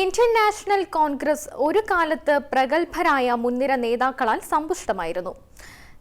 Indian national Congress ഒരു കാലത്ത് പ്രഗത്ഭരായ മുൻനിര നേതാക്കളാൽ സമ്പുഷ്ടമായിരുന്നു.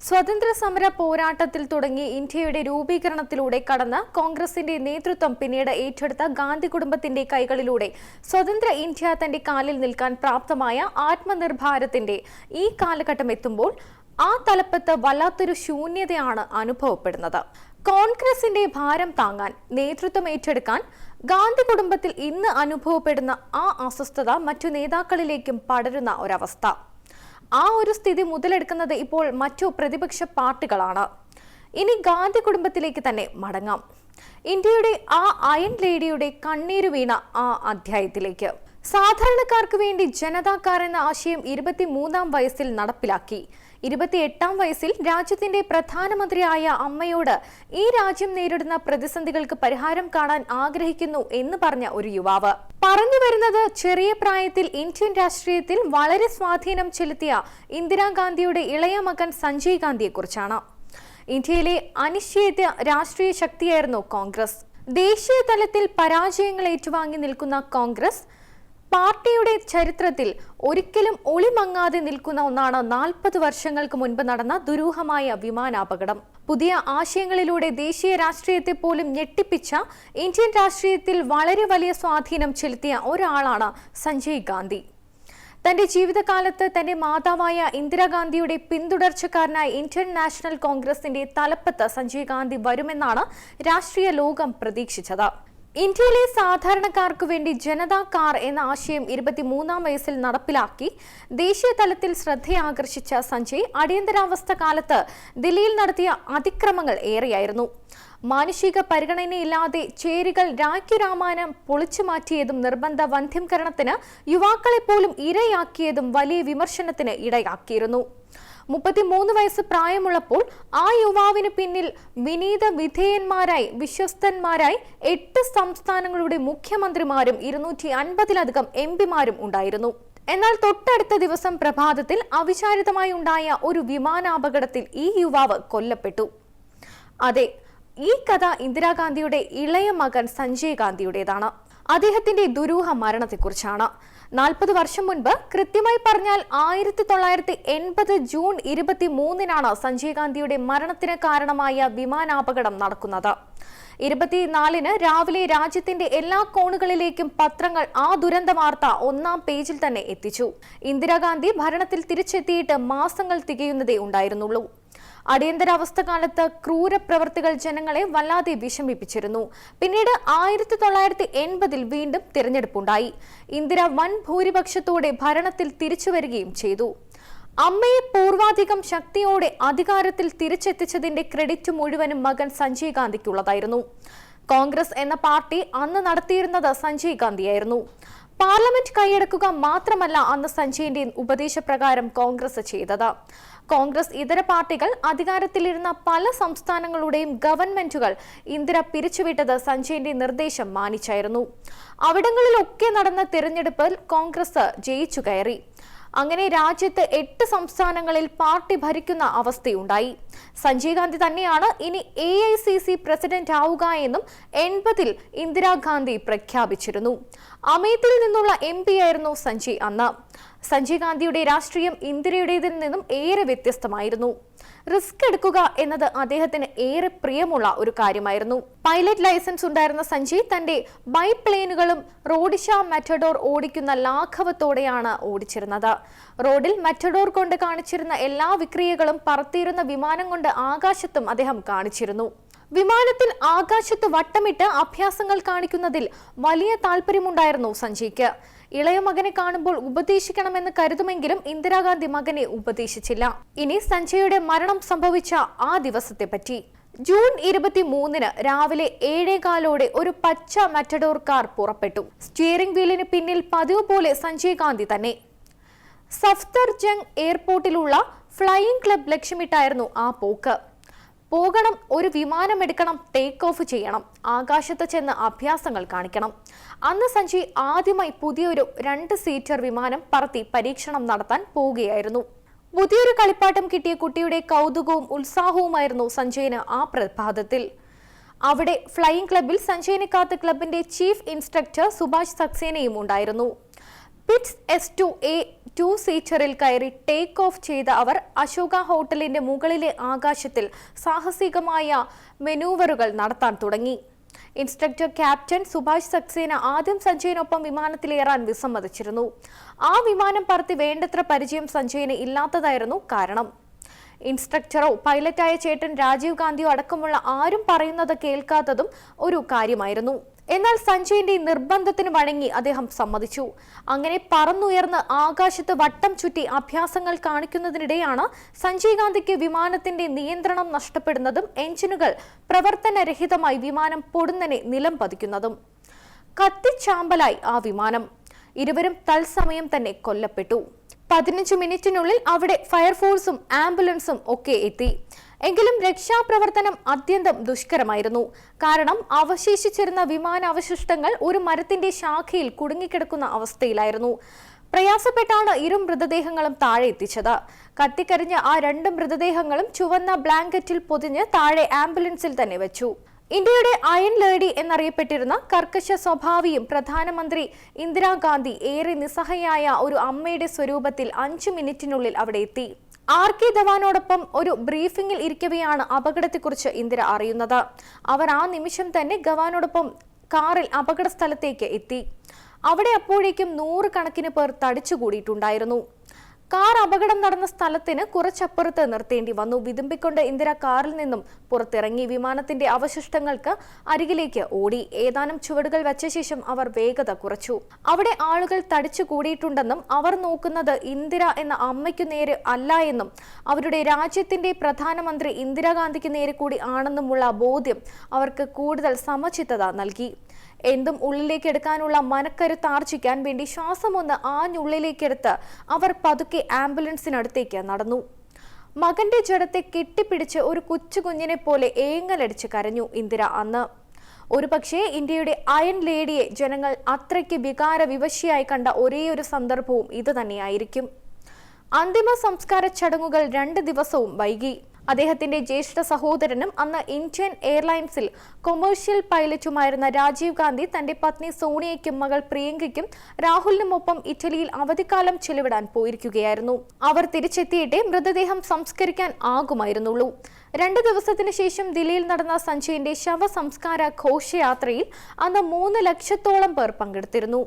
സ്വതന്ത്ര സമര പോരാട്ടത്തിൽ തുടങ്ങി ഇന്ത്യയുടെ രൂപീകരണത്തിലൂടെ കടന്ന കോൺഗ്രസിന്റെ നേതൃത്വം പിന്നീട് ഏറ്റെടുത്ത ഗാന്ധി കുടുംബത്തിന്റെ കൈകളിലൂടെ സ്വതന്ത്ര ഇന്ത്യ തന്റെ കാലിൽ നിൽക്കാൻ പ്രാപ്തമായ ആത്മനിർഭാരത്തിന്റെ ഈ കാലഘട്ടം എത്തുമ്പോൾ ആ തലപ്പത്ത് വല്ലാത്തൊരു ശൂന്യതയാണ് അനുഭവപ്പെടുന്നത്. കോൺഗ്രസിന്റെ ഭാരം താങ്ങാൻ നേതൃത്വം ഏറ്റെടുക്കാൻ ഗാന്ധി കുടുംബത്തിൽ ഇന്ന് അനുഭവപ്പെടുന്ന ആ അസ്വസ്ഥത മറ്റു നേതാക്കളിലേക്കും പടരുന്ന ഒരവസ്ഥ. ആ ഒരു സ്ഥിതി മുതലെടുക്കുന്നത് ഇപ്പോൾ മറ്റു പ്രതിപക്ഷ പാർട്ടികളാണ്. ഇനി ഗാന്ധി കുടുംബത്തിലേക്ക് തന്നെ മടങ്ങാം. ഇന്ത്യയുടെ ആ അയൺ ലേഡിയുടെ കണ്ണീര് വീണ ആ അധ്യായത്തിലേക്ക്. സാധാരണക്കാർക്ക് വേണ്ടി ജനതാക്കാർ എന്ന ആശയം ഇരുപത്തിമൂന്നാം വയസ്സിൽ നടപ്പിലാക്കി. ഇരുപത്തിയെട്ടാം വയസ്സിൽ രാജ്യത്തിന്റെ പ്രധാനമന്ത്രിയായ അമ്മയോട് ഈ രാജ്യം നേരിടുന്ന പ്രതിസന്ധികൾക്ക് പരിഹാരം കാണാൻ ആഗ്രഹിക്കുന്നു എന്ന് പറഞ്ഞ ഒരു യുവാവ്. പറഞ്ഞു വരുന്നത് ചെറിയ പ്രായത്തിൽ ഇന്ത്യൻ രാഷ്ട്രീയത്തിൽ വളരെ സ്വാധീനം ചെലുത്തിയ ഇന്ദിരാഗാന്ധിയുടെ ഇളയ മകൻ സഞ്ജയ് ഗാന്ധിയെക്കുറിച്ചാണ്. ഇന്ത്യയിലെ അനിശ്ചിത രാഷ്ട്രീയ ശക്തിയായിരുന്നു കോൺഗ്രസ്. ദേശീയ തലത്തിൽ പരാജയങ്ങൾ ഏറ്റുവാങ്ങി നിൽക്കുന്ന കോൺഗ്രസ് പാർട്ടിയുടെ ചരിത്രത്തിൽ ഒരിക്കലും ഒളിമങ്ങാതെ നിൽക്കുന്ന ഒന്നാണ് നാൽപ്പത് വർഷങ്ങൾക്ക് മുൻപ് നടന്ന ദുരൂഹമായ വിമാനാപകടം. പുതിയ ആശയങ്ങളിലൂടെ ദേശീയ രാഷ്ട്രീയത്തെ പോലും ഞെട്ടിപ്പിച്ച ഇന്ത്യൻ രാഷ്ട്രീയത്തിൽ വളരെ വലിയ സ്വാധീനം ചെലുത്തിയ ഒരാളാണ് സഞ്ജയ് ഗാന്ധി. തന്റെ ജീവിതകാലത്ത് തന്റെ മാതാവായ ഇന്ദിരാഗാന്ധിയുടെ പിന്തുടർച്ചക്കാരനായ ഇന്ത്യൻ നാഷണൽ കോൺഗ്രസിന്റെ തലപ്പത്ത് സഞ്ജയ് ഗാന്ധി വരുമെന്നാണ് രാഷ്ട്രീയ ലോകം പ്രതീക്ഷിച്ചത്. ഇന്ത്യയിലെ സാധാരണക്കാർക്കു വേണ്ടി ജനതാ കാർ എന്ന ആശയം ഇരുപത്തിമൂന്നാം വയസ്സിൽ നടപ്പിലാക്കി ദേശീയ തലത്തിൽ ശ്രദ്ധയാകർഷിച്ച സഞ്ജയ് അടിയന്തരാവസ്ഥ കാലത്ത് ദില്ലിയിൽ നടത്തിയ അതിക്രമങ്ങൾ ഏറെയായിരുന്നു. മാനുഷിക പരിഗണനയില്ലാതെ ചേരികൾ രാജ്യരാമായണം പൊളിച്ചു മാറ്റിയതും നിർബന്ധ വന്ധ്യംകരണത്തിന് യുവാക്കളെ പോലും ഇരയാക്കിയതും വലിയ വിമർശനത്തിന് ഇടയാക്കിയിരുന്നു. മുപ്പത്തിമൂന്ന് വയസ്സ് പ്രായമുള്ളപ്പോൾ ആ യുവാവിന് പിന്നിൽ വിനീത വിധേയന്മാരായി വിശ്വസ്തന്മാരായി എട്ട് സംസ്ഥാനങ്ങളുടെ മുഖ്യമന്ത്രിമാരും ഇരുന്നൂറ്റി അൻപതിലധികം എം പിമാരും ഉണ്ടായിരുന്നു. എന്നാൽ തൊട്ടടുത്ത ദിവസം പ്രഭാതത്തിൽ അവിചാരിതമായി ഉണ്ടായ ഒരു വിമാനാപകടത്തിൽ ഈ യുവാവ് കൊല്ലപ്പെട്ടു. അതെ ഈ കഥ ഇന്ദിരാഗാന്ധിയുടെ ഇളയ മകൻ സഞ്ജയ് ഗാന്ധിയുടേതാണ്. അദ്ദേഹത്തിന്റെ ദുരൂഹ മരണത്തെക്കുറിച്ചാണ്. നാൽപ്പത് വർഷം മുൻപ് കൃത്യമായി പറഞ്ഞാൽ ആയിരത്തി തൊള്ളായിരത്തി എൺപത് ജൂൺ ഇരുപത്തി മൂന്നിനാണ് സഞ്ജയ് ഗാന്ധിയുടെ മരണത്തിന് കാരണമായ വിമാനാപകടം നടക്കുന്നത്. ഇരുപത്തിനാലിന് രാവിലെ രാജ്യത്തിന്റെ എല്ലാ കോണുകളിലേക്കും പത്രങ്ങൾ ആ ദുരന്ത വാർത്ത ഒന്നാം പേജിൽ തന്നെ എത്തിച്ചു. ഇന്ദിരാഗാന്ധി ഭരണത്തിൽ തിരിച്ചെത്തിയിട്ട് മാസങ്ങൾ തികയുന്നതേ ഉണ്ടായിരുന്നുള്ളൂ. അടിയന്തരാവസ്ഥ കാലത്ത് ക്രൂരപ്രവർത്തികൾ ജനങ്ങളെ വല്ലാതെ വിഷമിപ്പിച്ചിരുന്നു. പിന്നീട് ആയിരത്തി തൊള്ളായിരത്തി എൺപതിൽ വീണ്ടും തിരഞ്ഞെടുപ്പുണ്ടായി. ഇന്ദിര വൻ ഭൂരിപക്ഷത്തോടെ ഭരണത്തിൽ തിരിച്ചുവരികയും ചെയ്തു. അമ്മയെ പൂർവാധികം ശക്തിയോടെ അധികാരത്തിൽ തിരിച്ചെത്തിച്ചതിന്റെ ക്രെഡിറ്റ് മുഴുവനും മകൻ സഞ്ജയ് ഗാന്ധിക്കുള്ളതായിരുന്നു. കോൺഗ്രസ് എന്ന പാർട്ടി അന്ന് നടത്തിയിരുന്നത് സഞ്ജയ് ഗാന്ധിയായിരുന്നു. പാർലമെന്റ് കൈയടക്കുക മാത്രമല്ല അന്ന് സഞ്ജയിന്റെ ഉപദേശപ്രകാരം കോൺഗ്രസ് ചെയ്തത്. കോൺഗ്രസ് ഇതര പാർട്ടികൾ അധികാരത്തിലിരുന്ന പല സംസ്ഥാനങ്ങളുടെയും ഗവൺമെന്റുകൾ ഇന്ദിര പിരിച്ചുവിട്ടത് സഞ്ജയിന്റെ നിർദ്ദേശം മാനിച്ചായിരുന്നു. അവിടങ്ങളിലൊക്കെ നടന്ന തിരഞ്ഞെടുപ്പിൽ കോൺഗ്രസ് ജയിച്ചു കയറി. അങ്ങനെ രാജ്യത്ത് എട്ട് സംസ്ഥാനങ്ങളിൽ പാർട്ടി ഭരിക്കുന്ന അവസ്ഥയുണ്ടായി. സഞ്ജയ് ഗാന്ധി തന്നെയാണ് ഇനി A I C C president ആവുക എന്നും എൺപതിൽ ഇന്ദിരാഗാന്ധി പ്രഖ്യാപിച്ചിരുന്നു. അമേത്തിൽ നിന്നുള്ള എം ആയിരുന്നു സഞ്ജയ് അന്ന്. സഞ്ജയ് ഗാന്ധിയുടെ രാഷ്ട്രീയം ഇന്ദിരയുടേതിൽ നിന്നും ഏറെ വ്യത്യസ്തമായിരുന്നു. റിസ്ക് എടുക്കുക എന്നത് അദ്ദേഹത്തിന് ഏറെ പ്രിയമുള്ള ഒരു കാര്യമായിരുന്നു. പൈലറ്റ് ലൈസൻസ് ഉണ്ടായിരുന്ന സഞ്ജയ് തന്റെ ബൈപ്ലെയിനുകളും റോഡിഷ മെറ്റഡോർ ഓടിക്കുന്ന ലാഘവത്തോടെയാണ് ഓടിച്ചിരുന്നത്. റോഡിൽ മെറ്റഡോർ കൊണ്ട് കാണിച്ചിരുന്ന എല്ലാ വിക്രിയകളും പറത്തിയിരുന്ന വിമാനം കൊണ്ട് ആകാശത്തും അദ്ദേഹം കാണിച്ചിരുന്നു. വിമാനത്തിൽ ആകാശത്ത് വട്ടമിട്ട് അഭ്യാസങ്ങൾ കാണിക്കുന്നതിൽ വലിയ താല്പര്യമുണ്ടായിരുന്നു സഞ്ജയ്ക്ക് ഇളയ മകനെ കാണുമ്പോൾ ഉപദേശിക്കണമെന്ന് കരുതുമെങ്കിലും ഇന്ദിരാഗാന്ധി മകനെ ഉപദേശിച്ചില്ല. ഇനി സഞ്ജയുടെ മരണം സംഭവിച്ച ആ ദിവസത്തെ പറ്റി ജൂൺ ഇരുപത്തി മൂന്നിന് രാവിലെ ഏഴേകാലോടെ ഒരു പച്ച മറ്റഡോർ കാർ പുറപ്പെട്ടു. സ്റ്റിയറിംഗ് വീലിന് പിന്നിൽ പതിവ് പോലെ സഞ്ജയ് ഗാന്ധി തന്നെ. സഫ്തർജംഗ് എയർപോർട്ടിലുള്ള ഫ്ലൈയിംഗ് ക്ലബ് ലക്ഷ്യമിട്ടായിരുന്നു ആ പോക്ക്. പോകണം ഒരു വിമാനം എടുക്കണം ടേക്ക് ഓഫ് ചെയ്യണം. ആകാശത്ത് ചെന്ന് അഭ്യാസങ്ങൾ കാണിക്കണം. അന്ന് സഞ്ജി ആദ്യമായി പുതിയൊരു രണ്ട് സീറ്റർ വിമാനം പറത്തി പരീക്ഷണം നടത്താൻ പോവുകയായിരുന്നു. പുതിയൊരു കളിപ്പാട്ടം കിട്ടിയ കുട്ടിയുടെ കൗതുകവും ഉത്സാഹവുമായിരുന്നു സഞ്ജയിന് ആ പ്രഭാതത്തിൽ. അവിടെ ഫ്ലൈയിംഗ് ക്ലബിൽ സഞ്ജയിനെ കാത്ത് ക്ലബിന്റെ ചീഫ് ഇൻസ്ട്രക്ടർ സുഭാഷ് സക്സേനയും ഉണ്ടായിരുന്നു. Pitts S two A two സീറ്ററിൽ കയറി ടേക്ക് ഓഫ് ചെയ്ത അവർ അശോക ഹോട്ടലിന്റെ മുകളിലെ ആകാശത്തിൽ സാഹസികമായ മെനൂവറുകൾ നടത്താൻ തുടങ്ങി. ഇൻസ്ട്രക്ടർ ക്യാപ്റ്റൻ സുഭാഷ് സക്സേന ആദ്യം സഞ്ജയനൊപ്പം വിമാനത്തിലേറാൻ വിസമ്മതിച്ചിരുന്നു. ആ വിമാനം പറത്തി വേണ്ടത്ര പരിചയം സഞ്ജയന് ഇല്ലാത്തതായിരുന്നു കാരണം. ഇൻസ്ട്രക്ടറോ പൈലറ്റായ ചേട്ടൻ രാജീവ് ഗാന്ധിയോ അടക്കമുള്ള ആരും പറയുന്നത് കേൾക്കാത്തതും ഒരു കാര്യമായിരുന്നു. എന്നാൽ സഞ്ജയിന്റെ നിർബന്ധത്തിന് വഴങ്ങി അദ്ദേഹം സമ്മതിച്ചു. അങ്ങനെ പറന്നുയർന്ന് ആകാശത്ത് വട്ടം ചുറ്റി അഭ്യാസങ്ങൾ കാണിക്കുന്നതിനിടെയാണ് സഞ്ജയ് ഗാന്ധിക്ക് വിമാനത്തിന്റെ നിയന്ത്രണം നഷ്ടപ്പെടുന്നതും എഞ്ചിനുകൾ പ്രവർത്തനരഹിതമായി വിമാനം പൊടുന്നനെ നിലം പതിക്കുന്നതും. കത്തിച്ചാമ്പലായി ആ വിമാനം. ഇരുവരും തത്സമയം തന്നെ കൊല്ലപ്പെട്ടു. പതിനഞ്ച് മിനിറ്റിനുള്ളിൽ അവിടെ ഫയർഫോഴ്സും ആംബുലൻസും ഒക്കെ എത്തി. എങ്കിലും രക്ഷാപ്രവർത്തനം അത്യന്തം ദുഷ്കരമായിരുന്നു. കാരണം അവശേഷിച്ചിരുന്ന വിമാനാവശിഷ്ടങ്ങൾ ഒരു മരത്തിന്റെ ശാഖയിൽ കുടുങ്ങിക്കിടക്കുന്ന അവസ്ഥയിലായിരുന്നു. പ്രയാസപ്പെട്ടാണ് ഇരു മൃതദേഹങ്ങളും താഴെ എത്തിച്ചത്. കത്തിക്കരിഞ്ഞ ആ രണ്ട് മൃതദേഹങ്ങളും ചുവന്ന ബ്ലാങ്കറ്റിൽ പൊതിഞ്ഞ് താഴെ ആംബുലൻസിൽ തന്നെ വെച്ചു. ഇന്ത്യയുടെ അയൺ ലേഡി എന്നറിയപ്പെട്ടിരുന്ന കർക്കശ സ്വഭാവിയും പ്രധാനമന്ത്രി ഇന്ദിരാഗാന്ധി ഏറെ നിസ്സഹായ ഒരു അമ്മയുടെ സ്വരൂപത്തിൽ അഞ്ചു മിനിറ്റിനുള്ളിൽ അവിടെ എത്തി. ആർ കെ ധവാനോടൊപ്പം ഒരു ബ്രീഫിംഗിൽ ഇരിക്കവെയാണ് അപകടത്തെക്കുറിച്ച് ഇന്ദിര അറിയുന്നത്. അവർ ആ നിമിഷം തന്നെ ഗവാനോടൊപ്പം കാറിൽ അപകട സ്ഥലത്തേക്ക് എത്തി. അവിടെ അപ്പോഴേക്കും നൂറുകണക്കിന് പേർ തടിച്ചുകൂടിയിട്ടുണ്ടായിരുന്നു. കാർ അപകടം നടന്ന സ്ഥലത്തിന് കുറച്ചപ്പുറത്ത് നിർത്തേണ്ടി വന്നു. വിതുമ്പിക്കൊണ്ട് ഇന്ദിര കാറിൽ നിന്നും പുറത്തിറങ്ങി. വിമാനത്തിന്റെ അവശിഷ്ടങ്ങൾക്ക് അരികിലേക്ക് ഓടി. ഏതാനും ചുവടുകൾ വെച്ച ശേഷം അവർ വേഗത കുറച്ചു. അവിടെ ആളുകൾ തടിച്ചു കൂടിയിട്ടുണ്ടെന്നും അവർ നോക്കുന്നത് ഇന്ദിര എന്ന അമ്മയ്ക്കു നേരെ അല്ല എന്നും അവരുടെ രാജ്യത്തിന്റെ പ്രധാനമന്ത്രി ഇന്ദിരാഗാന്ധിക്ക് നേരെ കൂടി ആണെന്നുമുള്ള ബോധ്യം അവർക്ക് കൂടുതൽ സമചിത്തത നൽകി. എന്തും ഉള്ളിലേക്ക് എടുക്കാനുള്ള മനക്കരുത്ത് ആർജിക്കാൻ വേണ്ടി ശ്വാസമൊന്ന് ആഞ്ഞുള്ളിലേക്കെടുത്ത് അവർ പതുക്കെ ആംബുലൻസിനടുത്തേക്ക് നടന്നു. മകന്റെ ജഡത്തെ കെട്ടിപ്പിടിച്ച് ഒരു കൊച്ചു കുഞ്ഞിനെ പോലെ ഏങ്ങലടിച്ച് കരഞ്ഞു ഇന്ദിര അന്ന്. ഒരുപക്ഷേ ഇന്ത്യയുടെ അയൺ ലേഡിയെ ജനങ്ങൾ അത്രയ്ക്ക് വികാര വിവശിയായി കണ്ട ഒരേയൊരു സന്ദർഭവും ഇത് തന്നെയായിരിക്കും അന്തിമ സംസ്കാര ചടങ്ങുകൾ രണ്ട് ദിവസവും വൈകി. അദ്ദേഹത്തിന്റെ ജ്യേഷ്ഠ സഹോദരനും അന്ന് ഇന്ത്യൻ എയർലൈൻസിൽ കൊമേഴ്ഷ്യൽ പൈലറ്റുമായിരുന്ന രാജീവ് ഗാന്ധി തന്റെ പത്നി സോണിയയ്ക്കും മകൾ പ്രിയങ്കയ്ക്കും രാഹുലിനുമൊപ്പം ഇറ്റലിയിൽ അവധിക്കാലം ചെലവിടാൻ പോയിരിക്കുകയായിരുന്നു. അവർ തിരിച്ചെത്തിയിട്ടേ മൃതദേഹം സംസ്കരിക്കാൻ ആകുമായിരുന്നുള്ളൂ. രണ്ട് ദിവസത്തിന് ശേഷം ദില്ലിയിൽ നടന്ന സഞ്ജയിന്റെ ശവസംസ്കാര ഘോഷയാത്രയിൽ അന്ന് മൂന്ന് ലക്ഷത്തോളം പേർ പങ്കെടുത്തിരുന്നു.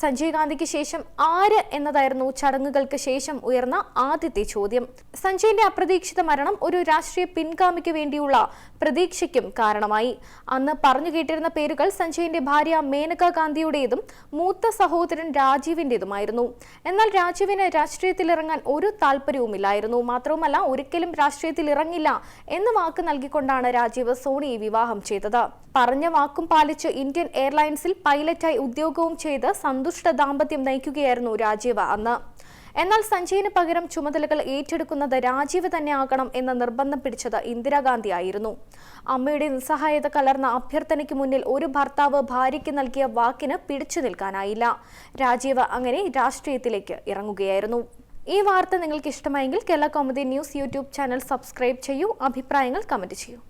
സഞ്ജയ് ഗാന്ധിക്ക് ശേഷം ആര് എന്നതായിരുന്നു ചടങ്ങുകൾക്ക് ശേഷം ഉയർന്ന ആദ്യത്തെ ചോദ്യം. സഞ്ജയിന്റെ അപ്രതീക്ഷിത മരണം ഒരു രാഷ്ട്രീയ പിൻഗാമിക്ക് വേണ്ടിയുള്ള പ്രതീക്ഷയ്ക്കും കാരണമായി. അന്ന് പറഞ്ഞു കേട്ടിരുന്ന പേരുകൾ സഞ്ജയിന്റെ ഭാര്യ മേനക ഗാന്ധിയുടേതും മൂത്ത സഹോദരൻ രാജീവിന്റേതുമായിരുന്നു. എന്നാൽ രാജീവിന് രാഷ്ട്രീയത്തിൽ ഇറങ്ങാൻ ഒരു താല്പര്യവുമില്ലായിരുന്നു. മാത്രവുമല്ല ഒരിക്കലും രാഷ്ട്രീയത്തിൽ ഇറങ്ങില്ല എന്ന് വാക്ക് നൽകിക്കൊണ്ടാണ് രാജീവ് സോണിയെ വിവാഹം ചെയ്തത്. പറഞ്ഞ വാക്കും പാലിച്ച് ഇന്ത്യൻ എയർലൈൻസിൽ പൈലറ്റായി ഉദ്യോഗവും ചെയ്ത് സന്തുഷ്ട ദാമ്പത്യം നയിക്കുകയായിരുന്നു രാജീവ് അന്ന്. എന്നാൽ സഞ്ജയിന് പകരം ചുമതലകൾ ഏറ്റെടുക്കുന്നത് രാജീവ് തന്നെ ആകണം എന്ന നിർബന്ധം പിടിച്ചത് ഇന്ദിരാഗാന്ധി ആയിരുന്നു. അമ്മയുടെ നിസ്സഹായത കലർന്ന അഭ്യർത്ഥനയ്ക്ക് മുന്നിൽ ഒരു ഭർത്താവ് ഭാര്യയ്ക്ക് നൽകിയ വാക്കിന് പിടിച്ചു നിൽക്കാനായില്ല. രാജീവ് അങ്ങനെ രാഷ്ട്രീയത്തിലേക്ക് ഇറങ്ങുകയായിരുന്നു. ഈ വാർത്ത നിങ്ങൾക്ക് ഇഷ്ടമായെങ്കിൽ Kerala comedy news YouTube channel subscribe ചെയ്യൂ അഭിപ്രായങ്ങൾ കമന്റ് ചെയ്യൂ.